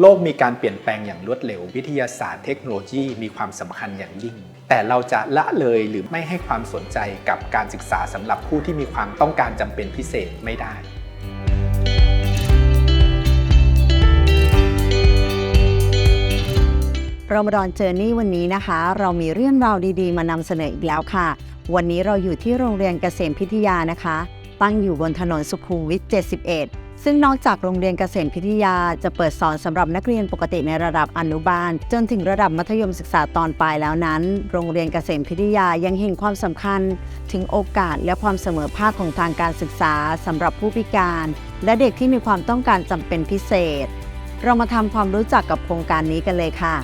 โลกมีการเปลี่ยนแปลงอย่างรวดเร็ว วิทยาศาสตร์เทคโนโลยีมีความสำคัญอย่างยิ่ง แต่เราจะละเลยหรือไม่ให้ความสนใจกับการศึกษาสำหรับผู้ที่มีความต้องการจำเป็นพิเศษไม่ได้รอมฎอนเจอร์นี่วันนี้นะคะ เรามีเรื่องราวดีๆ มานำเสนออีกแล้วค่ะ วันนี้เราอยู่ที่โรงเรียนเกษมพิทยานะคะ ตั้งอยู่บนถนนสุขุมวิท 71 ซึ่งนอกจากโรงเรียนเกษมพิทยาจะเปิดสอนสำหรับนักเรียนปกติในระดับอนุบาล จนถึงระดับมัธยมศึกษาตอนปลายแล้วนั้น โรงเรียนเกษมพิทยายังเห็นความสำคัญ ถึงโอกาสและความเสมอภาคของทางการศึกษาสำหรับผู้พิการ และเด็กที่มีความต้องการจำเป็นพิเศษ เรามาทำความรู้จักกับโครงการนี้กันเลยค่ะ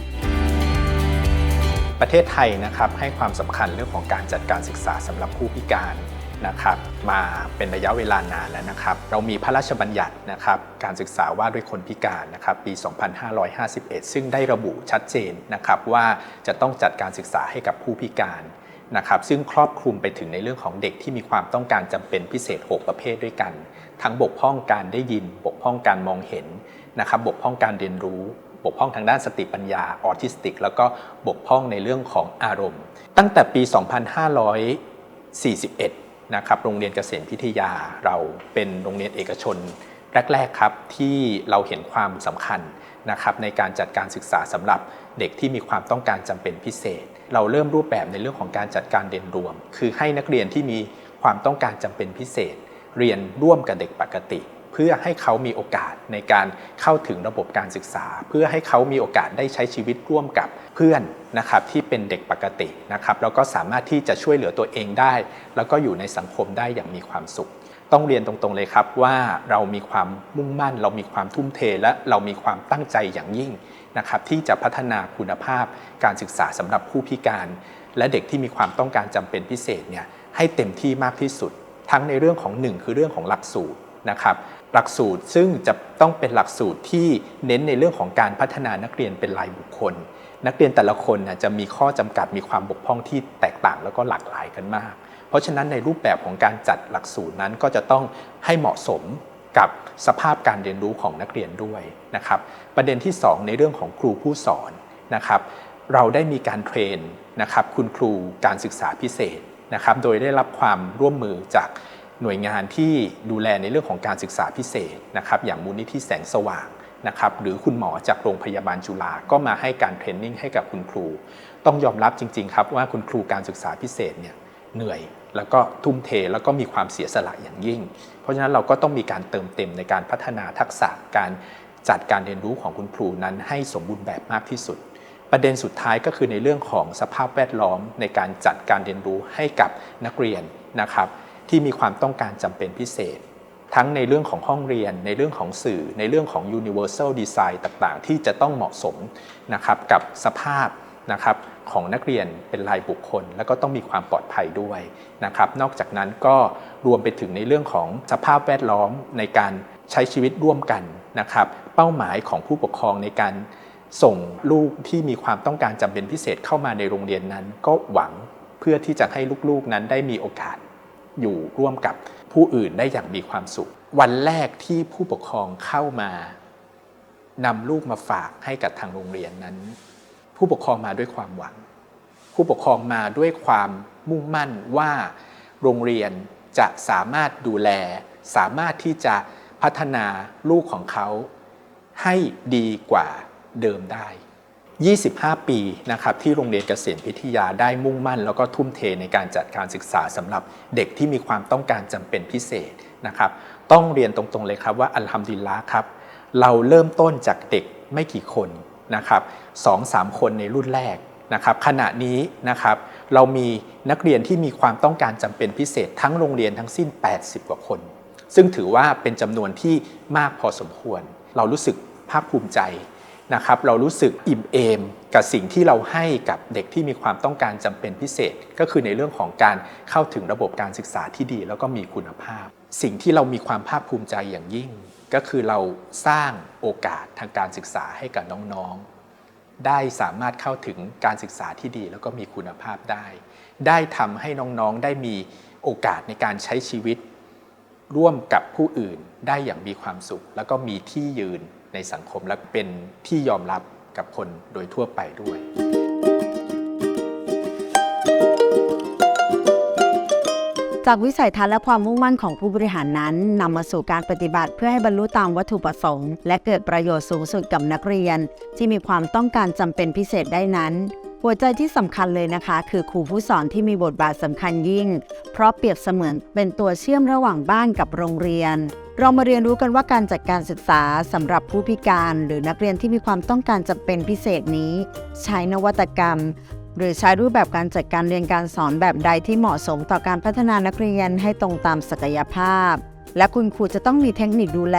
ประเทศไทยนะครับให้ความสำคัญเรื่องของการจัดการศึกษาสำหรับผู้พิการ นะครับมาเป็นระยะเวลานานแล้วนะครับเรามีพระราชบัญญัตินะครับการศึกษาว่าด้วยคนพิการนะครับปี 2551 ซึ่งได้ระบุชัดเจนนะครับว่าจะต้องจัดการศึกษาให้กับผู้พิการนะครับซึ่งครอบคลุมไปถึงในเรื่องของเด็กที่มีความต้องการจำเป็นพิเศษ 6 ประเภทด้วยกัน ทั้งบกพร่องการได้ยิน บกพร่องการมองเห็นนะครับบกพร่องการเรียนรู้บกพร่องทางด้านสติปัญญาออทิสติก แล้วก็บกพร่องในเรื่องของอารมณ์ ตั้งแต่ปี 2541 นะครับโรงเรียนเกษมพิทยาเราเป็นโรงเรียนเอกชนแรกๆครับที่เราเห็นความสำคัญนะครับในการจัดการศึกษาสำหรับเด็กที่มีความต้องการจำเป็นพิเศษ เราเริ่มรูปแบบในเรื่องของการจัดการเรียนรวม คือให้นักเรียนที่มีความต้องการจำเป็นพิเศษ เรียนร่วมกับเด็กปกติ พื่อให้เขามีโอกาสในการเข้าถึงระบบการศึกษา เพื่อให้เขามีโอกาสได้ใช้ชีวิตร่วมกับเพื่อนนะครับที่เป็นเด็กปกตินะครับแล้วก็สามารถที่จะช่วยเหลือตัวเองได้ แล้วก็อยู่ในสังคมได้อย่างมีความสุข ต้องเรียนตรงๆเลยครับว่าเรามีความมุ่งมั่น เรามีความทุ่มเทและเรามีความตั้งใจอย่างยิ่งนะครับที่จะพัฒนาคุณภาพการศึกษาสำหรับผู้พิการ และเด็กที่มีความต้องการจำเป็นพิเศษเนี่ยให้เต็มที่มากที่สุด ทั้งในเรื่องของหนึ่งคือเรื่องของหลักสูตรนะครับ หลักสูตรซึ่งจะต้องเป็นหลักสูตรที่เน้นในเรื่องของการพัฒนานักเรียนเป็นรายบุคคล นักเรียนแต่ละคนนะจะมีข้อจำกัดมีความบกพร่องที่แตกต่างแล้วก็หลากหลายกันมาก เพราะฉะนั้นในรูปแบบของการจัดหลักสูตรนั้นก็จะต้องให้เหมาะสมกับสภาพการเรียนรู้ของนักเรียนด้วยนะครับ ประเด็นที่ 2 ในเรื่องของครูผู้สอนนะครับ เราได้มีการเทรนนะครับคุณครูการศึกษาพิเศษนะครับ โดยได้รับความร่วมมือจาก หน่วยงานที่ดูแลในเรื่องของการศึกษาพิเศษนะครับอย่างมูลนิธิแสงสว่างนะครับหรือคุณหมอจากโรงพยาบาลจุฬาก็มาให้การเทรนนิ่งให้กับคุณครู ต้องยอมรับจริง ๆ ครับว่าคุณครูการศึกษาพิเศษเนี่ยเหนื่อยแล้วก็ทุ่มเทแล้วก็มีความเสียสละอย่างยิ่ง เพราะฉะนั้นเราก็ต้องมีการเติมเต็มในการพัฒนาทักษะการจัดการเรียนรู้ของคุณครูนั้นให้สมบูรณ์แบบมากที่สุด ประเด็นสุดท้ายก็คือในเรื่องของสภาพแวดล้อมในการจัดการเรียนรู้ให้กับนักเรียนนะครับ ที่มีความต้องการจำเป็นพิเศษ ทั้งในเรื่องของห้องเรียน ในเรื่องของสื่อ ในเรื่องของ universal design ต่างๆ ที่จะต้องเหมาะสมนะครับกับสภาพนะครับของนักเรียนเป็นรายบุคคล แล้วก็ต้องมีความปลอดภัยด้วยนะครับนอกจากนั้นก็รวมไปถึงในเรื่องของสภาพแวดล้อมในการใช้ชีวิตร่วมกันนะครับเป้าหมายของผู้ปกครองในการส่งลูกที่มีความต้องการจำเป็นพิเศษเข้ามาในโรงเรียนนั้น ก็หวังเพื่อที่จะให้ลูกๆนั้นได้มีโอกาส อยู่ร่วมกับผู้อื่นได้อย่างมีความสุข วันแรกที่ผู้ปกครองเข้ามานำลูกมาฝากให้กับทางโรงเรียนนั้น ผู้ปกครองมาด้วยความหวัง ผู้ปกครองมาด้วยความมุ่งมั่นว่าโรงเรียนจะสามารถดูแล สามารถที่จะพัฒนาลูกของเขาให้ดีกว่าเดิมได้ 25 ปีนะครับที่โรงเรียนเกษมพิทยาได้มุ่งมั่น แล้วก็ทุ่มเทในการจัดการศึกษาสำหรับเด็กที่มีความต้องการจำเป็นพิเศษนะครับต้องเรียนตรงๆเลยครับว่าอัลฮัมดุลิลละครับเราเริ่มต้นจากเด็กไม่กี่คนนะครับสองสามคนในรุ่นแรกนะครับขณะนี้นะครับเรามีนักเรียนที่มีความต้องการจำเป็นพิเศษ ทั้งโรงเรียนทั้งสิ้น 80 กว่าคน ซึ่งถือว่าเป็นจำนวนที่มากพอสมควร เรารู้สึกภาคภูมิใจ นะครับเรารู้สึกอิ่มเอมกับสิ่งที่เราให้กับเด็กที่มีความต้องการจำเป็นพิเศษ ก็คือในเรื่องของการเข้าถึงระบบการศึกษาที่ดี แล้วก็มีคุณภาพ สิ่งที่เรามีความภาคภูมิใจอย่างยิ่ง ก็คือเราสร้างโอกาสทางการศึกษาให้กับน้องๆ ได้สามารถเข้าถึงการศึกษาที่ดี แล้วก็มีคุณภาพได้ ได้ทำให้น้องๆได้มีโอกาสในการใช้ชีวิต ร่วมกับผู้อื่นได้อย่างมีความสุข แล้วก็มีที่ยืน ในสังคมและเป็นที่ยอมรับกับคนโดยทั่วไปด้วยจากวิสัยทัศน์และความมุ่งมั่นของผู้บริหารนั้นนำมาสู่การปฏิบัติเพื่อให้บรรลุตามวัตถุประสงค์ และเกิดประโยชน์สูงสุดกับนักเรียน ที่มีความต้องการจำเป็นพิเศษได้นั้น หัวใจที่สำคัญเลยนะคะ คือครูผู้สอนที่มีบทบาทสำคัญยิ่ง เพราะเปรียบเสมือนเป็นตัวเชื่อมระหว่างบ้านกับโรงเรียน เรามาเรียนรู้กันว่าการจัดการศึกษาสำหรับผู้พิการ หรือนักเรียนที่มีความต้องการจำเป็นพิเศษนี้ ใช้นวัตกรรม หรือใช้รูปแบบการจัดการเรียนการสอนแบบใดที่เหมาะสมต่อการพัฒนานักเรียนให้ตรงตามศักยภาพ และคุณครูจะต้องมีเทคนิคดูแล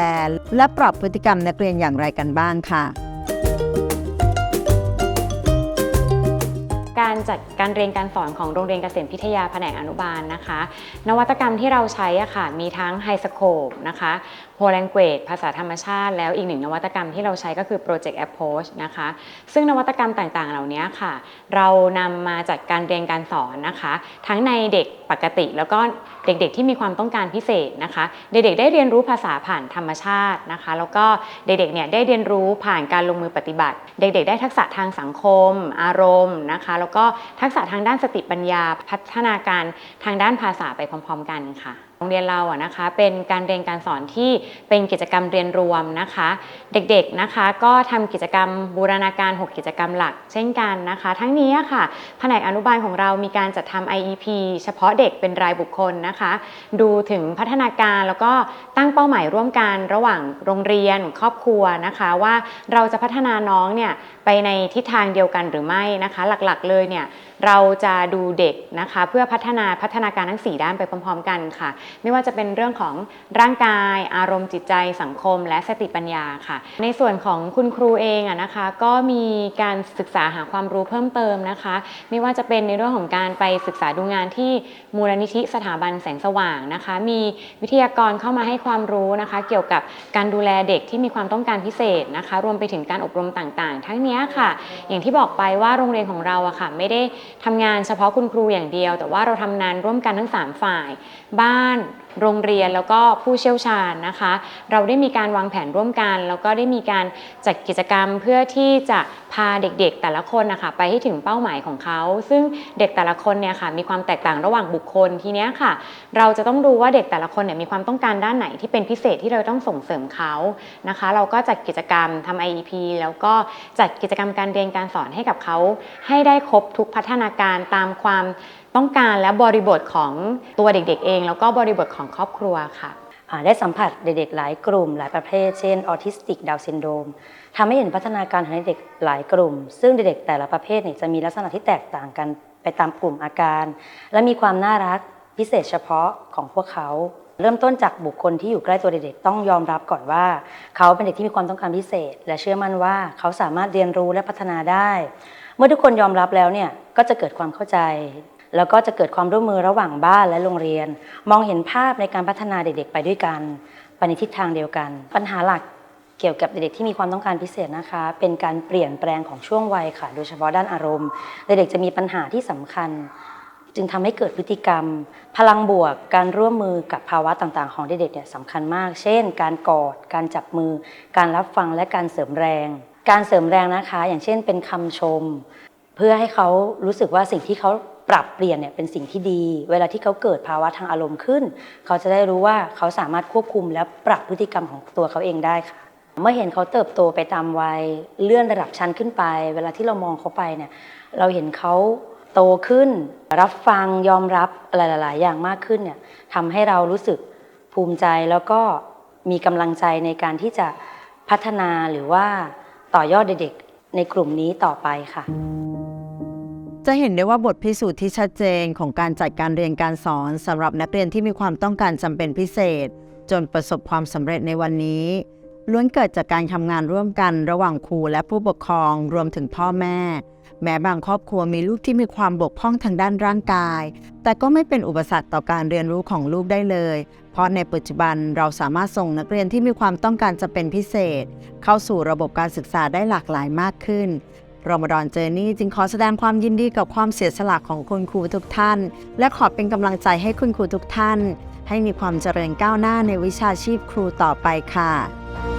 และปรับพฤติกรรมนักเรียนอย่างไรกันบ้างค่ะ การจัดการเรียนการสอนของโรงเรียนเกษมพิทยาแผนกอนุบาลนะคะ นวัตกรรมที่เราใช้อะค่ะมีทั้งไฮสโคปนะคะโ l แลงเก e ภาษาธรรมชาติ แล้วอีกหนึ่งนวัตกรรมที่เราใช้ก็คือ Project Approach นะคะ ซึ่งนวัตกรรมต่างๆ เหล่านี้ค่ะ เรานำมาจัดการเรียนการสอนนะคะ ทั้งในเด็กปกติแล้วก็เด็กๆ ที่มีความต้องการพิเศษนะคะ เด็กๆ ได้เรียนรู้ภาษาผ่านธรรมชาตินะคะ แล้วก็เด็กๆ เนี่ยได้เรียนรู้ผ่านการลงมือปฏิบัติ เด็กๆ ได้ทักษะทางสังคม อารมณ์นะคะ แล้วก็ทักษะทางด้านสติปัญญา พัฒนาการทางด้านภาษาไปพร้อม ๆ กันค่ะ โรงเรียนเราอะนะคะเป็นการเรียนการสอนที่เป็นกิจกรรมเรียนรวมนะคะ เด็กๆนะคะก็ทำกิจกรรมบูรณาการ 6 กิจกรรมหลัก เช่นกันนะคะ ทั้งนี้ค่ะแผนกอนุบาลของเรามีการจัดทำ IEP เฉพาะเด็กเป็นรายบุคคลนะคะ ดูถึงพัฒนาการแล้วก็ตั้งเป้าหมายร่วมกันระหว่างโรงเรียนครอบครัวนะคะ ว่าเราจะพัฒนาน้องเนี่ยไปในทิศทางเดียวกันหรือไม่นะคะ หลักๆเลยเนี่ยเราจะดูเด็กนะคะ เพื่อพัฒนาพัฒนาการทั้ง 4 ด้านไปพร้อม ๆ กันค่ะไม่ว่าจะเป็นเรื่องของร่างกาย อารมณ์จิตใจสังคม และสติปัญญาค่ะ ในส่วนของคุณครูเองอะนะคะก็มีการศึกษาหาความรู้เพิ่มเติมนะคะ ไม่ว่าจะเป็นในเรื่องของการไปศึกษาดูงานที่มูลนิธิสถาบันแสงสว่างนะคะ มีวิทยากรเข้ามาให้ความรู้นะคะ เกี่ยวกับการดูแลเด็กที่มีความต้องการพิเศษนะคะ รวมไปถึงการอบรมต่างๆ ทั้งนี้ค่ะ อย่างที่บอกไปว่าโรงเรียนของเราอะค่ะไม่ได้ทำงานเฉพาะคุณครูอย่างเดียว แต่ว่าเราทำงานร่วมกันทั้ง 3 ฝ่าย บ้าน one. โรงเรียนแล้วก็ผู้เชี่ยวชาญนะคะ เราได้มีการวางแผนร่วมกัน แล้วก็ได้มีการจัดกิจกรรมเพื่อที่จะพาเด็กๆแต่ละคนนะคะไปให้ถึงเป้าหมายของเขา ซึ่งเด็กแต่ละคนเนี่ยค่ะมีความแตกต่างระหว่างบุคคลทีเนี้ยค่ะ เราจะต้องดูว่าเด็กแต่ละคนเนี่ยมีความต้องการด้านไหนที่เป็นพิเศษที่เราต้องส่งเสริมเขานะคะ เราก็จัดกิจกรรมทำ IEP แล้วก็จัดกิจกรรมการเรียนการสอนให้กับเขา ให้ได้ครบทุกพัฒนาการตามความต้องการและบริบทของตัวเด็กๆเอง แล้วก็บริบทของครอบครัวค่ะ ได้สัมผัสเด็กๆหลายกลุ่ม หลายประเภท เช่นออทิสติกดาวซินโดมทำให้เห็นพัฒนาการของเด็กหลายกลุ่ม ซึ่งเด็กๆแต่ละประเภทเนี่ยจะมีลักษณะที่แตกต่างกันไปตามกลุ่มอาการ และมีความน่ารักพิเศษเฉพาะของพวกเขาเริ่มต้นจากบุคคลที่อยู่ใกล้ตัวเด็กๆ ต้องยอมรับก่อนว่า เขาเป็นเด็กที่มีความต้องการพิเศษ และเชื่อมั่นว่าเขาสามารถเรียนรู้และพัฒนาได้ เมื่อทุกคนยอมรับแล้วเนี่ยก็จะเกิดความเข้าใจ แล้วก็จะเกิดความร่วมมือระหว่างบ้านและโรงเรียน มองเห็นภาพในการพัฒนาเด็กๆ ไปด้วยกันไปในทิศทางเดียวกัน ปัญหาหลักเกี่ยวกับเด็กๆที่มีความต้องการพิเศษนะคะ เป็นการเปลี่ยนแปลงของช่วงวัยค่ะ โดยเฉพาะด้านอารมณ์ เด็กๆจะมีปัญหาที่สำคัญ จึงทำให้เกิดพฤติกรรม พลังบวก การร่วมมือกับภาวะต่างๆ ของเด็กๆเนี่ยสำคัญมาก เช่น การกอด การจับมือ การรับฟังและการเสริมแรง การเสริมแรงนะคะ อย่างเช่น เป็นคำชม เพื่อให้เขารู้สึกว่าสิ่งที่เขา ปรับเปลี่ยนเนี่ยเป็นสิ่งที่ดี เวลาที่เขาเกิดภาวะทางอารมณ์ขึ้น เขาจะได้รู้ว่าเขาสามารถควบคุมและปรับพฤติกรรมของตัวเขาเองได้ค่ะ เมื่อเห็นเขาเติบโตไปตามวัยเลื่อนระดับชั้นขึ้นไป เวลาที่เรามองเขาไปเนี่ยเราเห็นเขาโตขึ้น รับฟังยอมรับอะไรหลาย ๆ อย่างมากขึ้นเนี่ยทำให้เรารู้สึกภูมิใจแล้วก็มีกำลังใจในการที่จะพัฒนาหรือว่าต่อยอดเด็ก ๆ ในกลุ่มนี้ต่อไปค่ะ จะเห็นได้ว่าบทพิสูจน์ที่ชัดเจนของการจัดการเรียนการสอนสำหรับนักเรียนที่มีความต้องการจำเป็นพิเศษ จนประสบความสำเร็จในวันนี้ ล้วนเกิดจากการทำงานร่วมกันระหว่างครูและผู้ปกครองรวมถึงพ่อแม่ แม้บางครอบครัวมีลูกที่มีความบกพร่องทางด้านร่างกาย แต่ก็ไม่เป็นอุปสรรคต่อการเรียนรู้ของลูกได้เลย เพราะในปัจจุบันเราสามารถส่งนักเรียนที่มีความต้องการจะเป็นพิเศษ เข้าสู่ระบบการศึกษาได้หลากหลายมากขึ้น รอมฎอนเจอนี่จึงขอแสดงความยินดีกับความเสียสละของคุณครูทุกท่าน และขอเป็นกำลังใจให้คุณครูทุกท่าน ให้มีความเจริญก้าวหน้าในวิชาชีพครูต่อไปค่ะ